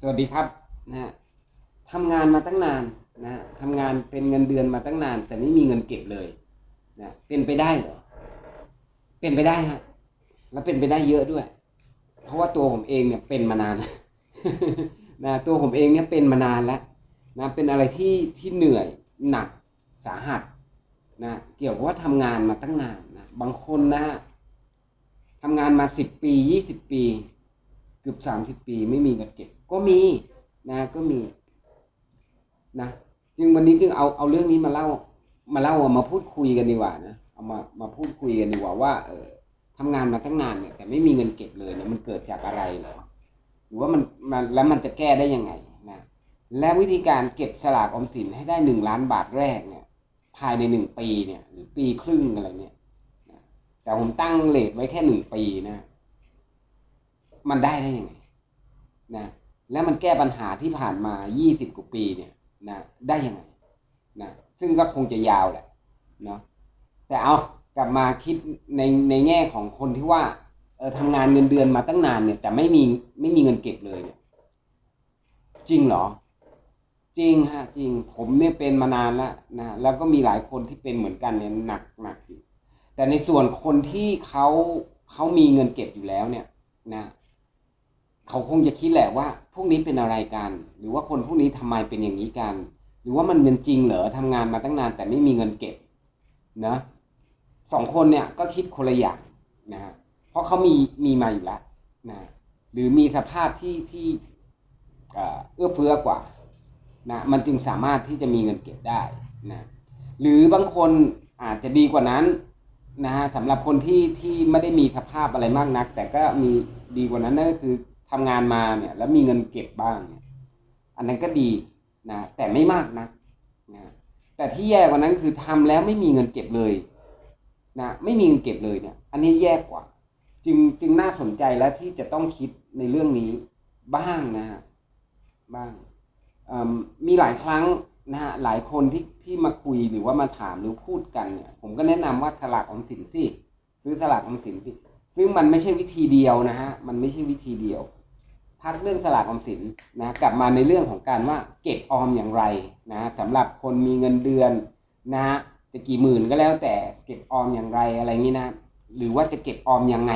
สวัสดีครับนะฮะทำงานมาตั้งนานนะฮะทำงานเป็นเงินเดือนมาตั้งนาน แต่ไม่มีเงินเก็บเลยนะเป็นไปได้เหรอเป็นไปได้ฮะแล้วเป็นไปได้เยอะด้วย เพราะว่าตัวผมเองเนี่ยเป็นมานานนะตัวผมเองเนี่ยเป็นมานานแล้วนะเป็นอะไรที่ที่เหนื่อยหนักสาหัสนะเกี่ยวกับว่าทำงานมาตั้งนานนะบางคนนะฮะทำงานมาสิบปียี่สิบปี เกือบสามสิบปีไม่มีเงินเก็บ ก็มีนะก็มีนะจึงวันนี้จึงเอาเอาเรื่องนี้มาเล่า มาเล่ามาพูดคุยกันดีกว่านะเอามามาพูดคุยกันดีกว่าว่าเออทำงานมาตั้งนานเนี่ยแต่ไม่มีเงินเก็บเลยเนี่ยมันเกิดจากอะไรหรอหรือว่ามันมันแล้วมันจะแก้ได้ยังไงนะและวิธีการเก็บสลากออมสินให้ได้หนึ่งล้านบาทแรกเนี่ย ภายในหนึ่งปีเนี่ย หรือปีครึ่งอะไรเนี่ยแต่ผมตั้งเลทไว้แค่หนึ่งปีนะ มันได้ได้ยังไงนะ แล้วมันแก้ปัญหาที่ผ่านมา 20 กว่าปีเนี่ยนะได้ยังไงนะซึ่งก็คงจะยาวแหละเนาะแต่เอากลับมาคิดในในแง่ของคนที่ว่าเออทำงานเงินเดือนมาตั้งนานเนี่ย แต่ไม่มีไม่มีเงินเก็บเลยเนี่ยจริงเหรอ จริงฮะ จริงผมเนี่ยเป็นมานานแล้วนะแล้วก็มีหลายคนที่เป็นเหมือนกันเนี่ยหนักหนักอยู่แต่ในส่วนคนที่เขาเขามีเงินเก็บอยู่แล้วเนี่ย นะเขาคงจะคิดแหละว่า พวกนี้เป็นอะไรกัน หรือว่าคนพวกนี้ทำไมเป็นอย่างนี้กัน หรือว่ามันเป็นจริงเหรอทำงานมาตั้งนานแต่ไม่มีเงินเก็บนะสองคนเนี่ยก็คิดคนละอย่างนะฮะเพราะเขามีมีมาอยู่แล้วนะหรือมีสภาพที่ที่เอื้อเฟื้อกว่านะมันจึงสามารถที่จะมีเงินเก็บได้นะหรือบางคนอาจจะดีกว่านั้นนะฮะสำหรับคนที่ที่ไม่ได้มีสภาพอะไรมากนัก แต่ก็มีดีกว่านั้นนั่นก็คือ ทำงานมาเนี่ย แล้วมีเงินเก็บบ้างเนี่ยอันนั้นก็ดีนะแต่ไม่มากนะนะ แต่ที่แย่กว่านั้นคือทำแล้วไม่มีเงินเก็บเลยนะไม่มีเงินเก็บเลยเนี่ย อันนี้แย่กว่า จึงจึงน่าสนใจแล้วที่จะต้องคิดในเรื่องนี้บ้างนะฮะบ้างเอิ่มมีหลายครั้งนะฮะหลายคนที่ที่มาคุยหรือว่ามาถามหรือพูดกันเนี่ย ผมก็แนะนำว่าสลากออมสินสิซื้อสลากออมสินสิซึ่งมันไม่ใช่วิธีเดียวนะฮะมันไม่ใช่วิธีเดียว พักเรื่องสลากออมสินนะกลับมาในเรื่องของการว่าเก็บออมอย่างไรนะสำหรับคนมีเงินเดือนนะจะกี่หมื่นก็แล้วแต่เก็บออมอย่างไรอะไรงี้นะ หรือว่าจะเก็บออมยังไง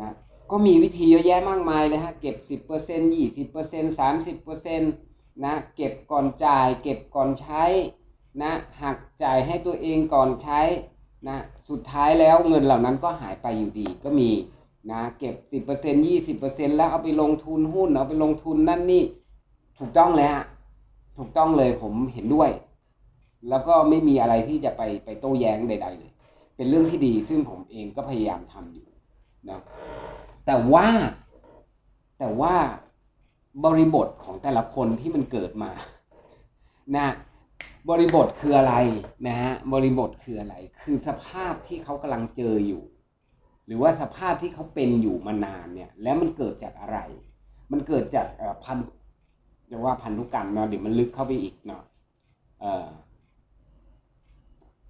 นะก็มีวิธีเยอะแยะมากมายเลยฮะเก็บ 10% 20% 30%นะเก็บก่อนจ่ายเก็บก่อนใช้นะหักจ่ายให้ตัวเองก่อนใช้นะสุดท้ายแล้วเงินเหล่านั้นก็หายไปอยู่ดีก็มี นะเก็บสิบเปอร์เซ็นยี่สิบเปอร์เซ็นแล้วเอาไปลงทุนหุ้นเอาไปลงทุนนั่นนี่ ถูกต้องเลยฮะถูกต้องเลยผมเห็นด้วย แล้วก็ไม่มีอะไรที่จะไปไปโต้แย้งใด ๆ เลย เป็นเรื่องที่ดีซึ่งผมเองก็พยายามทำอยู่นะแต่ว่า แต่ว่าบริบทของแต่ละคนที่มันเกิดมานะบริบทคืออะไรนะฮะบริบทคืออะไร คือสภาพที่เขากำลังเจออยู่ หรือว่าสภาพที่เขาเป็นอยู่มานานเนี่ย แล้วมันเกิดจากอะไร มันเกิดจากพันจะว่าพันธุกรรมเนาะเดี๋ยวมันลึกเข้าไปอีกเนาะเออ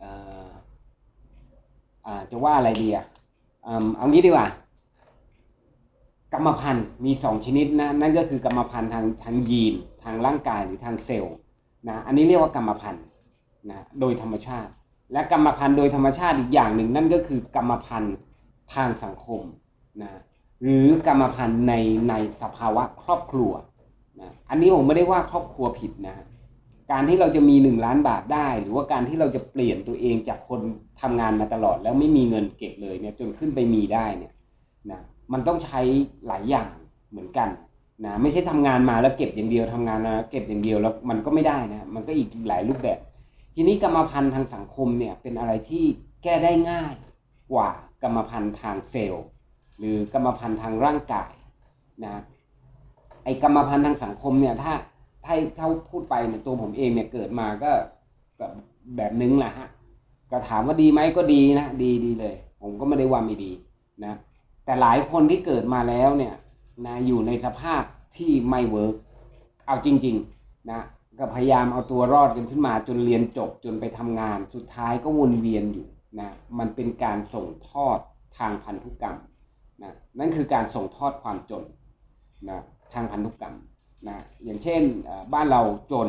เอ่อจะว่าอะไรดีอะเอางี้ดีกว่า กรรมพันธุ์มีสองชนิดนะนั่นก็คือกรรมพันธุ์ทางทางยีน ทางร่างกายหรือทางเซลล์นะอันนี้เรียกว่ากรรมพันธุ์นะโดยธรรมชาติ และกรรมพันธุ์โดยธรรมชาติอีกอย่างหนึ่งนั่นก็คือกรรมพันธุ์ ทางสังคมนะหรือกรรมพันธุ์ในในสภาวะครอบครัวนะอันนี้ผมไม่ได้ว่าครอบครัวผิดนะ การที่เราจะมีหนึ่งล้านบาทได้ หรือว่าการที่เราจะเปลี่ยนตัวเองจากคนทำงานมาตลอดแล้วไม่มีเงินเก็บเลยเนี่ยจนขึ้นไปมีได้เนี่ยนะมันต้องใช้หลายอย่างเหมือนกันนะไม่ใช่ทำงานมาแล้วเก็บอย่างเดียวทำงานมาเก็บอย่างเดียวแล้วมันก็ไม่ได้นะมันก็อีกหลายรูปแบบ ทีนี้กรรมพันธุ์ทางสังคมเนี่ยเป็นอะไรที่แก้ได้ง่ายกว่า รรมพันธุ์ทางเซลล์ หรือกรรมพันธุ์ทางร่างกายนะไอ้กรรมพันธุ์ทางสังคมเนี่ยถ้าถ้าถ้าพูดไปเนี่ยตัวผมเองเนี่ยเกิดมาก็แบบแบบนึงแหละฮะก็ถามว่าดีไหมก็ดีนะดีดีเลย ผมก็ไม่ได้ว่าไม่ดีนะแต่หลายคนที่เกิดมาแล้วเนี่ยนะอยู่ในสภาพที่ไม่เวิร์กเอาจริงๆนะก็พยายามเอาตัวรอดกันขึ้นมาจนเรียนจบจนไปทำงาน สุดท้ายก็วนเวียนอยู่ นะมันเป็นการส่งทอดทางพันธุกรรมนะนั่นคือการส่งทอดความจนนะทางพันธุกรรมนะอย่างเช่นบ้านเราจน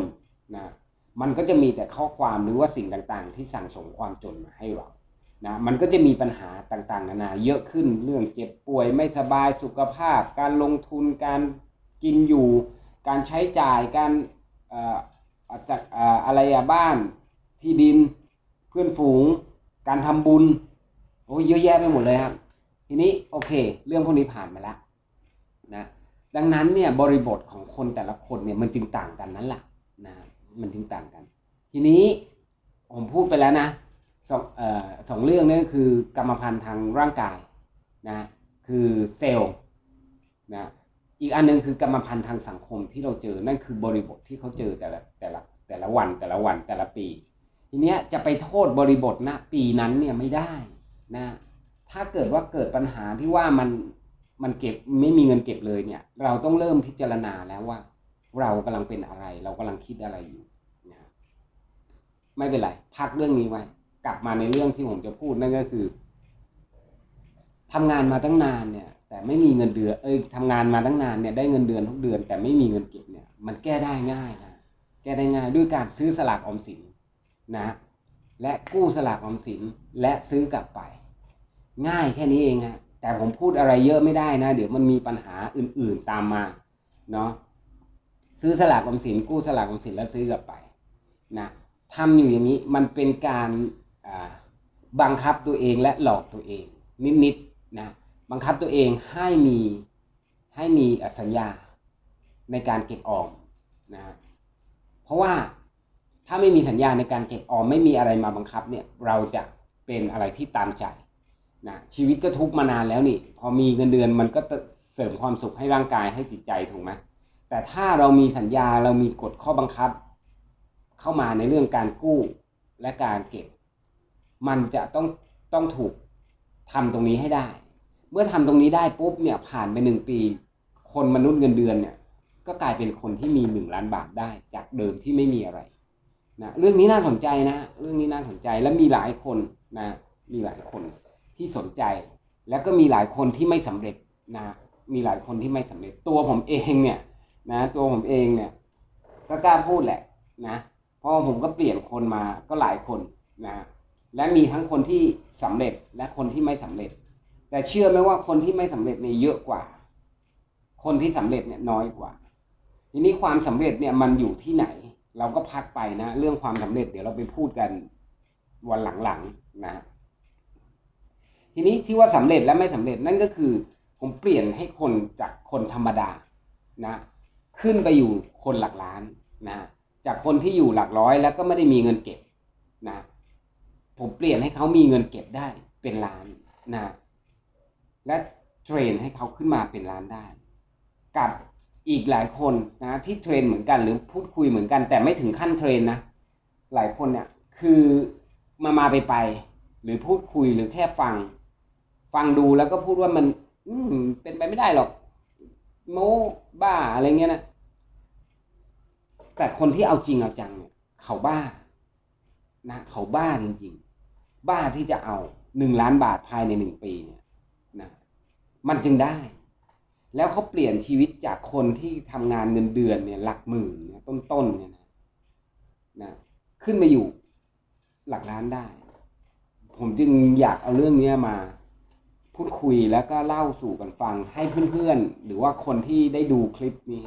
นะมันก็จะมีแต่ข้อความหรือว่าสิ่งต่างๆ ที่สั่งสมความจนมาให้เรานะมันก็จะมีปัญหาต่างๆ นานาเยอะขึ้นเรื่องเจ็บป่วยไม่สบายสุขภาพ การลงทุนการกินอยู่ การใช้จ่ายการอะสักเอ่ออะไรอะบ้านที่ดินเพื่อนฝูง การทำบุญโอ้เยอะแยะไปหมดเลยครับ ทีนี้โอเค เรื่องพวกนี้ผ่านมาแล้วนะดังนั้นเนี่ยบริบทของคนแต่ละคนเนี่ยมันจึงต่างกันนั่นแหละนะมันจึงต่างกัน ทีนี้ผมพูดไปแล้วนะสองเอ่อสองเรื่องนี่คือกรรมพันธุ์ทางร่างกายนะคือเซลล์นะอีกอันหนึงคือกรรมพันธุ์ทางสังคมที่เราเจอนั่นคือบริบทที่เขาเจอแต่ละแต่ละแต่ละวันแต่ละวันแต่ละปี ทีเนี้ยจะไปโทษบริบทณปีนั้นเนี่ยไม่ได้นะถ้าเกิดว่าเกิดปัญหาที่ว่ามันมันเก็บไม่มีเงินเก็บเลยเนี่ย เราต้องเริ่มพิจารณาแล้วว่า เรากำลังเป็นอะไร เรากำลังคิดอะไรอยู่นะไม่เป็นไรพักเรื่องนี้ไว้ กลับมาในเรื่องที่ผมจะพูดนั่นก็คือทำงานมาตั้งนานเนี่ย แต่ไม่มีเงินเดือน เอ้ยทำงานมาตั้งนานเนี่ยได้เงินเดือนทุกเดือน แต่ไม่มีเงินเก็บเนี่ย มันแก้ได้ง่ายนะแก้ได้ง่ายด้วยการซื้อสลากออมสิน นะ และกู้สลากออมสินและซื้อกลับไป ง่ายแค่นี้เองฮะแต่ผมพูดอะไรเยอะไม่ได้นะ เดี๋ยวมันมีปัญหาอื่นๆตามมาเนาะซื้อสลากออมสินกู้สลากออมสินแล้วซื้อกลับไปนะทำอยู่อย่างนี้มันเป็นการบังคับตัวเองและหลอกตัวเอง นิดๆนะบังคับตัวเองให้มีให้มีสัญญาในการเก็บออมนะเพราะว่า ถ้าไม่มีสัญญาในการเก็บออมไม่มีอะไรมาบังคับเนี่ยเราจะเป็นอะไรที่ตามใจนะชีวิตก็ทุกมานานแล้วนี่ พอมีเงินเดือนมันก็เสริมความสุขให้ร่างกายให้จิตใจถูกไหมแต่ถ้าเรามีสัญญาเรามีกฎข้อบังคับ เข้ามาในเรื่องการกู้และการเก็บ มันจะต้องต้องถูกทำตรงนี้ให้ได้ เมื่อทำตรงนี้ได้ปุ๊บเนี่ยผ่านไปหนึ่งปี คนมนุษย์เงินเดือนเนี่ยก็กลายเป็นคนที่มีหนึ่งล้านบาทได้จากเดิมที่ไม่มีอะไร นะเรื่องนี้น่าสนใจนะเรื่องนี้น่าสนใจและมีหลายคนนะมีหลายคนที่สนใจ แล้วก็มีหลายคนที่ไม่สำเร็จนะมีหลายคนที่ไม่สำเร็จตัวผมเองเนี่ยนะตัวผมเองเนี่ยก็กล้าพูดแหละนะเพราะผมก็เปลี่ยนคนมาก็หลายคนนะและมีทั้งคนที่สำเร็จและคนที่ไม่สำเร็จ แต่เชื่อไหมว่าคนที่ไม่สำเร็จเนี่ยเยอะกว่า คนที่สำเร็จเนี่ยน้อยกว่า ทีนี้ความสำเร็จเนี่ยมันอยู่ที่ไหน เราก็พักไปนะ เรื่องความสำเร็จเดี๋ยวเราไปพูดกันวันหลังๆนะทีนี้ที่ว่าสำเร็จและไม่สำเร็จนั่นก็คือ ผมเปลี่ยนให้คนจากคนธรรมดานะ ขึ้นไปอยู่คนหลักล้านนะ จากคนที่อยู่หลักร้อยแล้วก็ไม่ได้มีเงินเก็บนะ ผมเปลี่ยนให้เขามีเงินเก็บได้เป็นล้านนะ และเทรนให้เขาขึ้นมาเป็นล้านได้ กับ อีกหลายคนนะที่เทรนเหมือนกันหรือพูดคุยเหมือนกัน แต่ไม่ถึงขั้นเทรนนะหลายคนเนี่ยคือมามาไปไปหรือพูดคุยหรือแค่ฟัง ฟังดูแล้วก็พูดว่ามัน อืมเป็นไปไม่ได้หรอก โมบ้าอะไรเงี้ยนะแต่คนที่เอาจริงเอาจังเนี่ยเขาบ้า นะเขาบ้าจริงๆ บ้าที่จะเอาหนึ่งล้านบาทภายในหนึ่งปีเนี่ยนะมันจึงได้ แล้วเขาเปลี่ยนชีวิตจากคนที่ทำงานเงินเดือนเนี่ยหลักหมื่นเนี่ยต้นๆเนี่ยนะนะขึ้นมาอยู่หลักล้านได้ ผมจึงอยากเอาเรื่องเนี้ยมาพูดคุยแล้วก็เล่าสู่กันฟังให้เพื่อนๆ หรือว่าคนที่ได้ดูคลิปนี้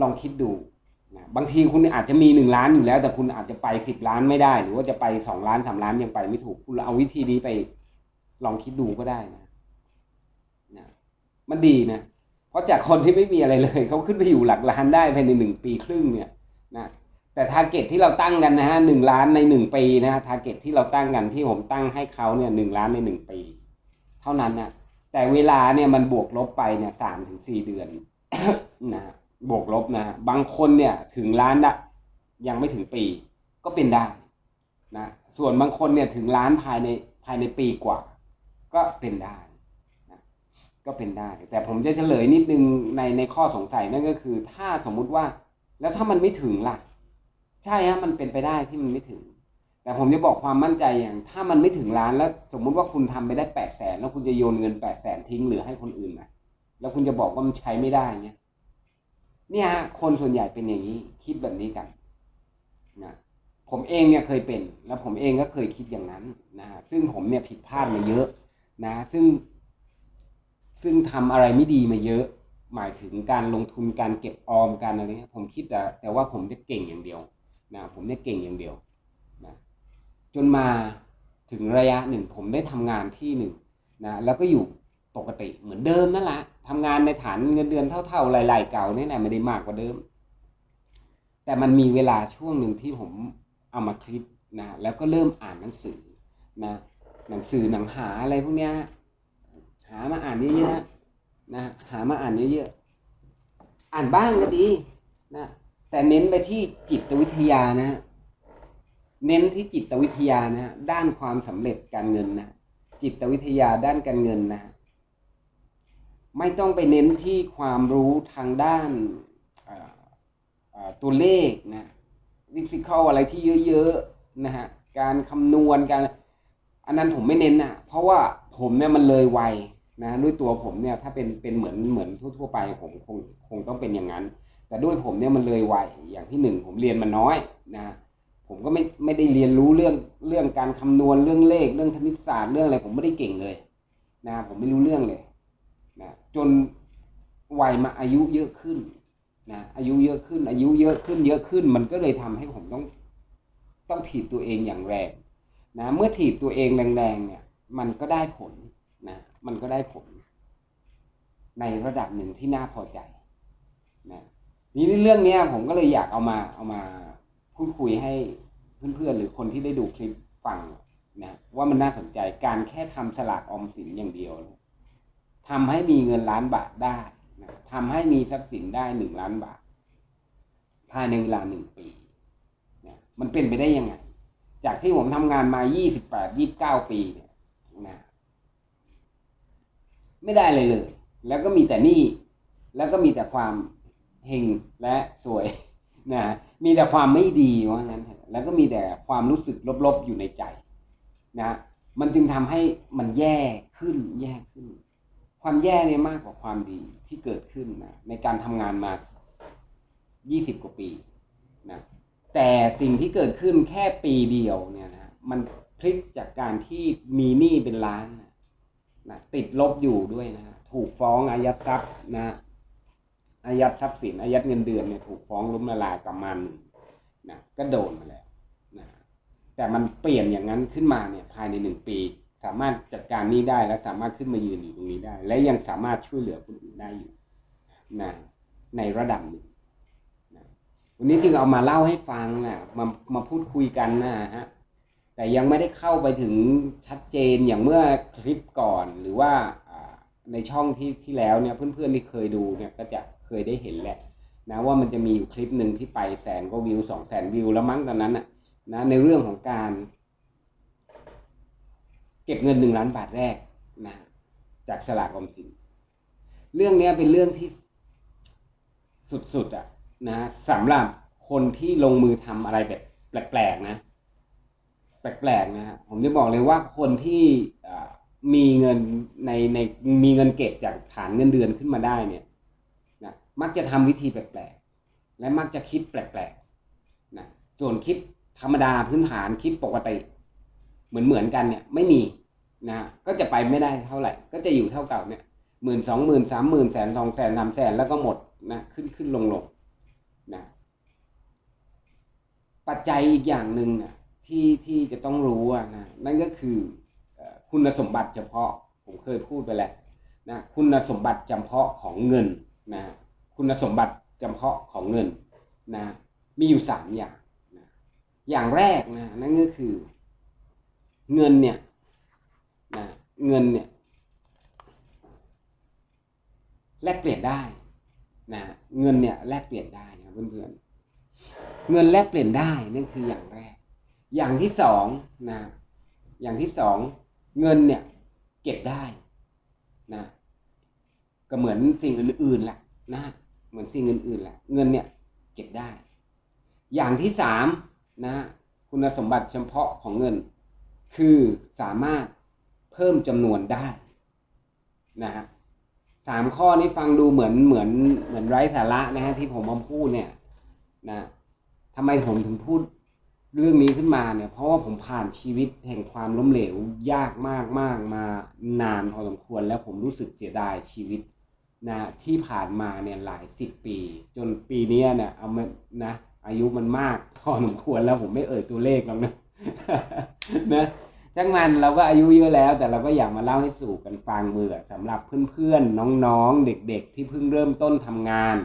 ลองคิดดูนะบางทีคุณอาจจะมีหนึ่งล้านอยู่แล้ว แต่คุณอาจจะไปสิบล้านไม่ได้ หรือว่าจะไปสองล้านสามล้านยังไปไม่ถูก คุณเอาวิธีนี้ไปลองคิดดูก็ได้นะ มันดีนะเพราะจากคนที่ไม่มีอะไรเลยเขาขึ้นไปอยู่หลักล้านได้ภายในหนึ่งปีครึ่งเนี่ยนะแต่ทาร์เก็ตที่เราตั้งกันนะฮะหนึ่งล้านในหนึ่งปีนะฮะทาร์เก็ตที่เราตั้งกันที่ผมตั้งให้เขาเนี่ยหนึ่งล้านในหนึ่งปี เท่านั้นนะแต่เวลาเนี่ยมันบวกลบไปเนี่ยสามถึงสี่เดือนนะฮะบวกลบนะฮะบางคนเนี่ยถึงล้านนะยังไม่ถึงปีก็เป็นได้นะส่วนบางคนเนี่ยถึงล้านภายในภายในปีกว่า ก็เป็นได้ ก็เป็นได้ แต่ผมจะเฉลยนิดนึงในในข้อสงสัยนั่นก็คือ ถ้าสมมุติว่า แล้วถ้ามันไม่ถึงล่ะ ใช่ฮะมันเป็นไปได้ที่มันไม่ถึง แต่ผมจะบอกความมั่นใจอย่าง ถ้ามันไม่ถึงล้านแล้ว สมมุติว่าคุณทำไปได้แปดแสนแล้วคุณจะโยนเงินแปดแสนทิ้งหรือให้คนอื่นนะแล้วคุณจะบอกว่ามันใช้ไม่ได้เนี่ยเนี่ยฮะคนส่วนใหญ่เป็นอย่างนี้ คิดแบบนี้กันนะผมเองเนี่ยเคยเป็น แล้วผมเองก็เคยคิดอย่างนั้นนะฮะซึ่งผมเนี่ยผิดพลาดมาเยอะนะ ซึ่ง ซึ่งทำอะไรไม่ดีมาเยอะ หมายถึงการลงทุนการเก็บออมการอะไรเงี้ยผมคิดแต่แต่ว่าผมจะเก่งอย่างเดียวนะผมเนี่ยเก่งอย่างเดียวนะจนมาถึงระยะหนึ่งผมได้ทำงานที่หนึ่งนะแล้วก็อยู่ปกติเหมือนเดิมนั่นแหละทำงานในฐานเงินเดือนเท่าๆรายๆเก่านี่แหละไม่ได้มากกว่าเดิม แต่มันมีเวลาช่วงหนึ่งที่ผมเอามาคิดนะแล้วก็เริ่มอ่านหนังสือนะหนังสือหนังหาอะไรพวกเนี้ย หามาอ่านเยอะๆนะหามาอ่านเยอะๆอ่านบ้างก็ดีนะแต่เน้นไปที่จิตวิทยานะเน้นที่จิตวิทยานะด้านความสำเร็จการเงินนะจิตวิทยาด้านการเงินนะไม่ต้องไปเน้นที่ความรู้ทางด้านตัวเลขนะวิสิกอลอะไรที่เยอะๆนะฮะการคำนวณการอันนั้นผมไม่เน้นนะเพราะว่าผมเนี่ยมันเลยวัย นะด้วยตัวผมเนี่ยถ้าเป็นเป็นเหมือนเหมือนทั่ว ๆ ไปผมคงคงต้องเป็นอย่างนั้น แต่ด้วยผมเนี่ยมันเลยวัยอย่างที่หนึ่งผมเรียนมาน้อยนะผมก็ไม่ไม่ได้เรียนรู้เรื่องเรื่องการคำนวณเรื่องเลขเรื่องคณิตศาสตร์เรื่องอะไรผมไม่ได้เก่งเลยนะผมไม่รู้เรื่องเลยนะจนวัยมาอายุเยอะขึ้นนะอายุเยอะขึ้น อายุเยอะขึ้น เยอะขึ้น มันก็เลยทำให้ผมต้องต้องถีบตัวเองอย่างแรงนะเมื่อถีบตัวเองแรงๆเนี่ยมันก็ได้ผลนะ มันก็ได้ผล ในระดับหนึ่งที่น่าพอใจนะนี่เรื่องนี้ผมก็เลยอยากเอามาเอามาพูดคุยให้เพื่อนๆ หรือคนที่ได้ดูคลิปฟังนะว่ามันน่าสนใจการแค่ทำสลากออมสินอย่างเดียวทำให้มีเงินล้านบาทได้นะทำให้มีทรัพย์สินได้หนึ่งล้านบาท ภายในเวลาหนึ่งปีนะมันเป็นไปได้ยังไง จากที่ผมทำงานมา28 29ปีเนี่ยนะ ไม่ได้เลยเลย แล้วก็มีแต่หนี้แล้วก็มีแต่ความเฮงและสวยนะมีแต่ความไม่ดีว่างั้น แล้วก็มีแต่ความรู้สึกลบๆอยู่ในใจนะมันจึงทำให้มันแย่ขึ้นแย่ขึ้น ความแย่เนี่ยมากกว่าความดีที่เกิดขึ้นนะในการทำงานมา 20 กว่าปีนะแต่สิ่งที่เกิดขึ้นแค่ปีเดียวเนี่ยนะมันพลิกจากการที่มีหนี้เป็นล้านนะ นะติดลบอยู่ด้วยนะ ถูกฟ้องอายัดทรัพย์นะอายัดทรัพย์สินอายัดเงินเดือนเนี่ยถูกฟ้องล้มละลายประมาณหนึ่งนะก็โดนมาแล้วนะแต่มันเปลี่ยนอย่างนั้นขึ้นมาเนี่ยภายในหนึ่งปี สามารถจัดการนี้ได้และสามารถขึ้นมายืนอยู่ตรงนี้ได้ และยังสามารถช่วยเหลือคนอื่นได้อยู่นะในระดับหนึ่งวันนี้จึงเอามาเล่าให้ฟังนะมามาพูดคุยกันนะฮะ แต่ยังไม่ได้เข้าไปถึงชัดเจนอย่างเมื่อคลิปก่อนหรือว่าในช่องที่ที่แล้วเนี่ยเพื่อนๆที่เคยดูเนี่ยก็จะเคยได้เห็นแหละนะว่ามันจะมีอยู่คลิปหนึ่งที่ไปแสนกว่าวิวสองแสนวิวแล้วมั้งตอนนั้นน่ะนะในเรื่องของการเก็บเงินหนึ่งล้านบาทแรกนะจากสลากอมสิน เรื่องนี้เป็นเรื่องที่สุดๆอะนะสำหรับคนที่ลงมือทำอะไรแบบแปลกๆนะ แปลกๆนะฮะผมจะบอกเลยว่าคนที่มีเงินในในมีเงินเก็บจากฐานเงินเดือนขึ้นมาได้เนี่ยนะมักจะทำวิธีแปลกๆ และมักจะคิดแปลกๆนะส่วนคิดธรรมดาพื้นฐานคิดปกติ เหมือนเหมือนกันเนี่ยไม่มีนะก็จะไปไม่ได้เท่าไหร่ ก็จะอยู่เท่าเก่าเนี่ยหมื่นสองหมื่นสามหมื่นแสนสองแสนสามแสนแล้วก็หมดนะขึ้นขึ้นลงลงนะปัจจัยอีกอย่างหนึ่งนะ ที่ที่จะต้องรู้นะนั่นก็คือเอ่อคุณสมบัติเฉพาะผมเคยพูดไปแล้วนะคุณสมบัติจำเพาะของเงินนะคุณสมบัติจำเพาะของเงินนะมีอยู่สามอย่างนะอย่างแรกนะนั่นก็คือ เงินเนี่ยนะเงินเนี่ยแลกเปลี่ยนได้นะเงินเนี่ยแลกเปลี่ยนได้นะเพื่อนๆเงินแลกเปลี่ยนได้นั่นคืออย่างแรก อย่างที่สองนะอย่างที่สองเงินเนี่ยเก็บได้นะก็เหมือนสิ่งอื่นๆแหละนะเหมือนสิ่งอื่นๆแหละเงินเนี่ยเก็บได้ อย่างที่สามนะคุณสมบัติเฉพาะของเงิน คือสามารถเพิ่มจำนวนได้นะฮะสามข้อนี้ฟังดูเหมือนเหมือนเหมือนไร้สาระนะฮะที่ผมมาพูดเนี่ยนะทำไมผมถึงพูด เรื่องนี้ขึ้นมาเนี่ยเพราะว่าผมผ่านชีวิตแห่งความล้มเหลวยากมากมากมานานพอสมควร แล้วผมรู้สึกเสียดายชีวิตนะที่ผ่านมาเนี่ยหลายสิบปี จนปีนี้เนี่ยเอามานะอายุมันมากพอสมควรแล้วผมไม่เอ่ยตัวเลขหรอกนะนะจังมันเราก็อายุเยอะแล้ว แต่เราก็อยากมาเล่าให้สู่กันฟังเมื่อสำหรับเพื่อนๆน้องๆ เด็กๆ ที่เพิ่งเริ่มต้นทำงาน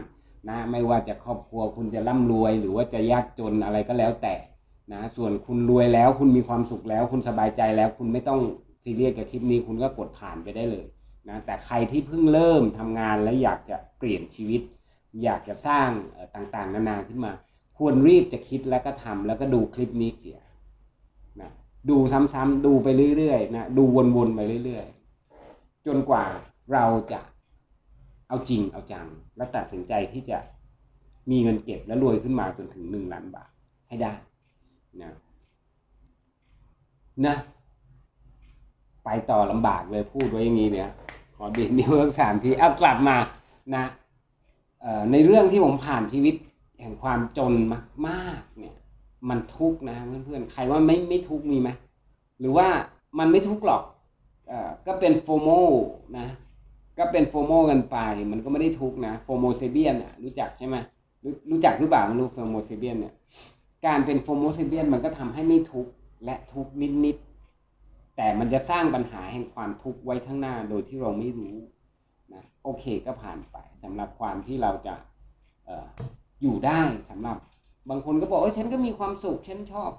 นะไม่ว่าจะครอบครัวคุณจะร่ำรวย หรือว่าจะยากจนอะไรก็แล้วแต่ นะส่วนคุณรวยแล้วคุณมีความสุขแล้ว คุณสบายใจแล้ว คุณไม่ต้องซีเรียสกับคลิปนี้ คุณก็กดผ่านไปได้เลยนะแต่ใครที่เพิ่งเริ่มทำงานแล้วอยากจะเปลี่ยนชีวิต อยากจะสร้างต่างๆ นานาขึ้นมา ควรรีบจะคิดแล้วก็ทำแล้วก็ดูคลิปนี้เสียนะดูซ้ำๆดูไปเรื่อยๆนะดูวนๆไปเรื่อยๆ จนกว่าเราจะเอาจริงเอาจัง และตัดสินใจที่จะมีเงินเก็บและรวยขึ้นมาจนถึงหนึ่งล้านบาทให้ได้ นะนะ ไปต่อลำบากเลยพูดไว้อย่างนี้เนี่ยขอดียนนิ้วสักสามทีเอากลับมานะในเรื่องที่ผมผ่านชีวิตแห่งความจนมากๆเนี่ย มันทุกข์นะเพื่อนๆใครว่าไม่ไม่ทุกข์มีไหมหรือว่ามันไม่ทุกข์หรอกอก็เป็นโฟโมนะก็เป็นโฟโมกันไป มันก็ไม่ได้ทุกข์นะโฟโมเซเบียนอะรู้จักใช่ไหมรู้รู้จักหรือเปล่าไม่รู้โฟโมเซเบียนเนี่ย การเป็นโฟโมเซเบียนมันก็ทำให้ไม่ทุกข์และทุกข์นิดๆแต่มันจะสร้างปัญหาแห่งความทุกข์ไว้ข้างหน้าโดยที่เราไม่รู้นะโอเคก็ผ่านไปสำหรับความที่เราจะเออยู่ได้สำหรับบางคนก็บอกเออฉันก็มีความสุขฉันชอบ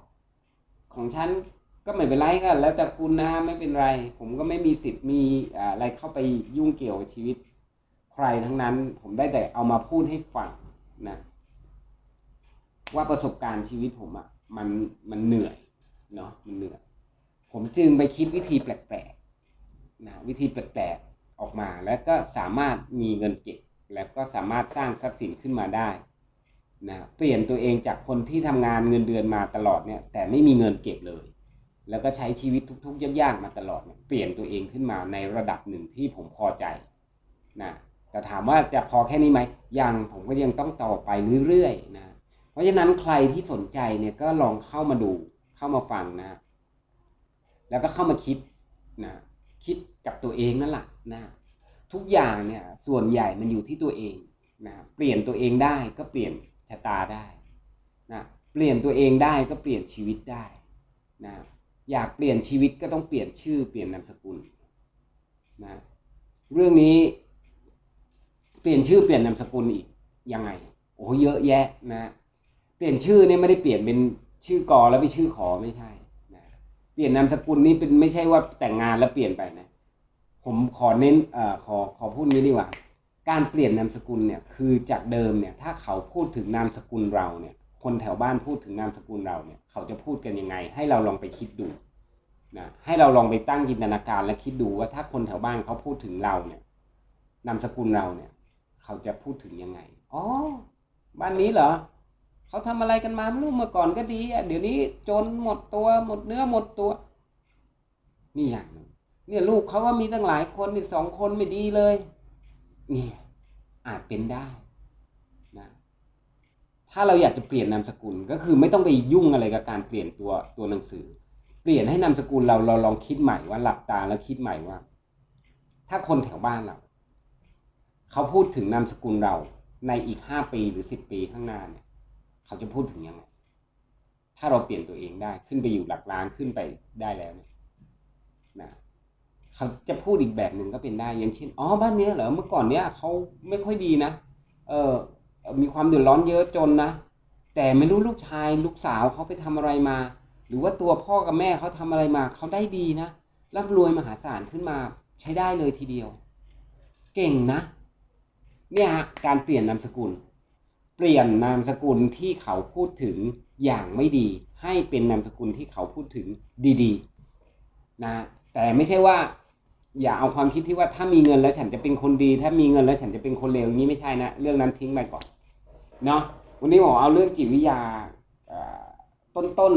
ของฉันก็ไม่เป็นไรก็แล้วแต่คุณนะไม่เป็นไร ผมก็ไม่มีสิทธิ์มีอ่าอะไรเข้าไปยุ่งเกี่ยวกับชีวิต ใครทั้งนั้น ผมได้แต่เอามาพูดให้ฟังนะ ว่าประสบการณ์ชีวิตผมอะ่ะมันมันเหนื่อยเนาะมันเหนื่อยผมจึงไปคิดวิธีแปลกๆนะวิธีแปลกๆออกมา แล้วก็สามารถมีเงินเก็บ แล้วก็สามารถสร้างทรัพย์สินขึ้นมาได้นะเปลี่ยนตัวเองจากคนที่ทำงานเงินเดือนมาตลอดเนี่ยแต่ไม่มีเงินเก็บเลย แล้วก็ใช้ชีวิตทุกๆยากๆมาตลอดเนี่ยเปลี่ยนตัวเองขึ้นมาในระดับหนึ่งที่ผมพอใจนะแต่ถามว่าจะพอแค่นี้ไหมยังผมก็ยังต้องต่อไปเรื่อยๆนะ ราะฉะนั้นใครที่สนใจเนี่ยก็ลองเข้ามาดูเข้ามาฟังนะ แล้วก็เข้ามาคิดนะคิดกับตัวเองนั่นแหละนะทุกอย่างเนี่ยส่วนใหญ่มันอยู่ที่ตัวเองนะเปลี่ยนตัวเองได้ก็เปลี่ยนชะตาได้นะเปลี่ยนตัวเองได้ก็เปลี่ยนชีวิตได้นะอยากเปลี่ยนชีวิตก็ต้องเปลี่ยนชื่อเปลี่ยนนามสกุลนะเรื่องนี้ เปลี่ยนชื่อเปลี่ยนนามสกุลอีกยังไง โอ้เยอะแยะนะ เปลี่ยนชื่อเนี่ยไม่ได้เปลี่ยนเป็นชื่อกอแล้วไปชื่อขอไม่ใช่นะเปลี่ยนนามสกุลนี่เป็นไม่ใช่ว่าแต่งงานแล้วเปลี่ยนไปนะ ผมขอเน้นเอ่อขอขอพูดนี้ดีกว่า การเปลี่ยนนามสกุลเนี่ยคือจากเดิมเนี่ยถ้าเขาพูดถึงนามสกุลเราเนี่ย คนแถวบ้านพูดถึงนามสกุลเราเนี่ยเขาจะพูดกันยังไง ให้เราลองไปคิดดูนะให้เราลองไปตั้งจินตนาการและคิดดูว่าถ้าคนแถวบ้านเขาพูดถึงเราเนี่ยนามสกุลเราเนี่ย เขาจะพูดถึงยังไงอ๋อบ้านนี้เหรอ เขาทำอะไรกันมาไม่รู้เมื่อก่อนก็ดีอะเดี๋ยวนี้จนหมดตัวหมดเนื้อหมดตัว นี่อย่างหนึ่งเนี่ยลูกเขาก็มีตั้งหลายคนอีกสองคนไม่ดีเลย นี่อาจเป็นได้นะถ้าเราอยากจะเปลี่ยนนามสกุลก็คือไม่ต้องไปยุ่งอะไรกับการเปลี่ยนตัวตัวหนังสือ เปลี่ยนให้นามสกุลเราเราลองคิดใหม่ว่าหลับตาแล้วคิดใหม่ว่า ถ้าคนแถวบ้านเราเขาพูดถึงนามสกุลเราในอีกห้าปีหรือสิบปีข้างหน้าเนี่ย เขาจะพูดถึงยังไงถ้าเราเปลี่ยนตัวเองได้ขึ้นไปอยู่หลักล้านขึ้นไปได้แล้วเนี่ยนะเขาจะพูดอีกแบบหนึ่งก็เป็นได้อย่างเช่นอ๋อบ้านเนี้ยเหรอเมื่อก่อนเนี้ยเขาไม่ค่อยดีนะเออมีความเดือดร้อนเยอะจนนะแต่ไม่รู้ลูกชายลูกสาวเขาไปทำอะไรมา หรือว่าตัวพ่อกับแม่เขาทำอะไรมาเขาได้ดีนะร่ำรวยมหาศาลขึ้นมาใช้ได้เลยทีเดียว เก่งนะ เนี่ยฮะการเปลี่ยนนามสกุล เปลี่ยนนามสกุลที่เขาพูดถึงอย่างไม่ดี ให้เป็นนามสกุลที่เขาพูดถึงดีๆนะแต่ไม่ใช่ว่า อย่าเอาความคิดที่ว่าถ้ามีเงินแล้วฉันจะเป็นคนดี ถ้ามีเงินแล้วฉันจะเป็นคนเลวอย่างนี้ไม่ใช่นะ เรื่องนั้นทิ้งไปก่อนเนาะวันนี้ผมเอาเรื่องจิตวิทยาต้น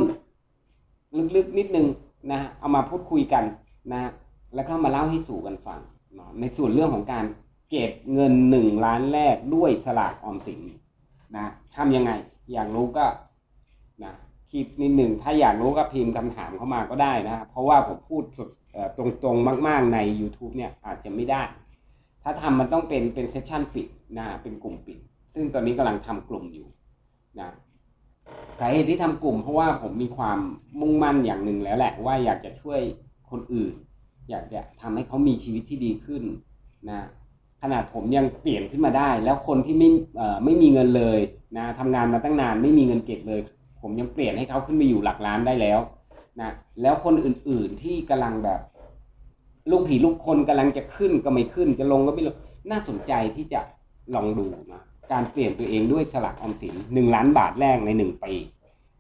ๆลึกๆนิดนึงนะเอามาพูดคุยกันนะแล้วก็มาเล่าให้สู่กันฟังในส่วนเรื่องของการเก็บเงินหนึ่งล้านแรกด้วยสลากออมสิน นะทำยังไง อยากรู้ก็นะคลิปนิดหนึ่งถ้าอยากรู้ก็พิมพ์คำถามเข้ามาก็ได้นะ เพราะว่าผมพูดสดตรงๆ มาก ๆ ใน YouTube เนี่ยอาจจะไม่ได้ ถ้าทำมันต้องเป็นเป็นเซสชันปิดนะเป็นกลุ่มปิด ซึ่งตอนนี้กำลังทำกลุ่มอยู่นะสาเหตุที่ทำกลุ่ม เพราะว่าผมมีความมุ่งมั่นอย่างหนึ่งแล้วแหละ ว่าอยากจะช่วยคนอื่น อยากจะทำให้เขามีชีวิตที่ดีขึ้นนะ ขนาดผมยังเปลี่ยนขึ้นมาได้ แล้วคนที่ไม่ไม่มีเงินเลยนะทำงานมาตั้งนานไม่มีเงินเก็บเลย ผมยังเปลี่ยนให้เขาขึ้นไปอยู่หลักล้านได้แล้วนะแล้วคนอื่นๆที่กำลังแบบ ลูกผีลูกคนกำลังจะขึ้นก็ไม่ขึ้น จะลงก็ไม่ลงน่าสนใจที่จะลองดูนะการเปลี่ยนตัวเองด้วยสลักออมสินหนึ่งล้านบาทแรกในหนึ่งปี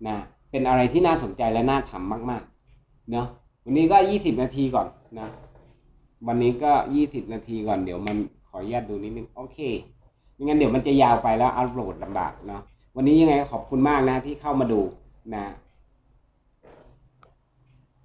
นะเป็นอะไรที่น่าสนใจและน่าทำมากๆเนาะวันนี้ก็ยี่สิบนาทีก่อนนะ วันนี้ก็ยี่สิบนาทีก่อนเดี๋ยวมัน ขออนุญาตดูนิดนึง โอเคไม่งั้นเดี๋ยวมันจะยาวไปแล้วอัปโหลดลำบากเนาะวันนี้ยังไงขอบคุณมากนะที่เข้ามาดูนะ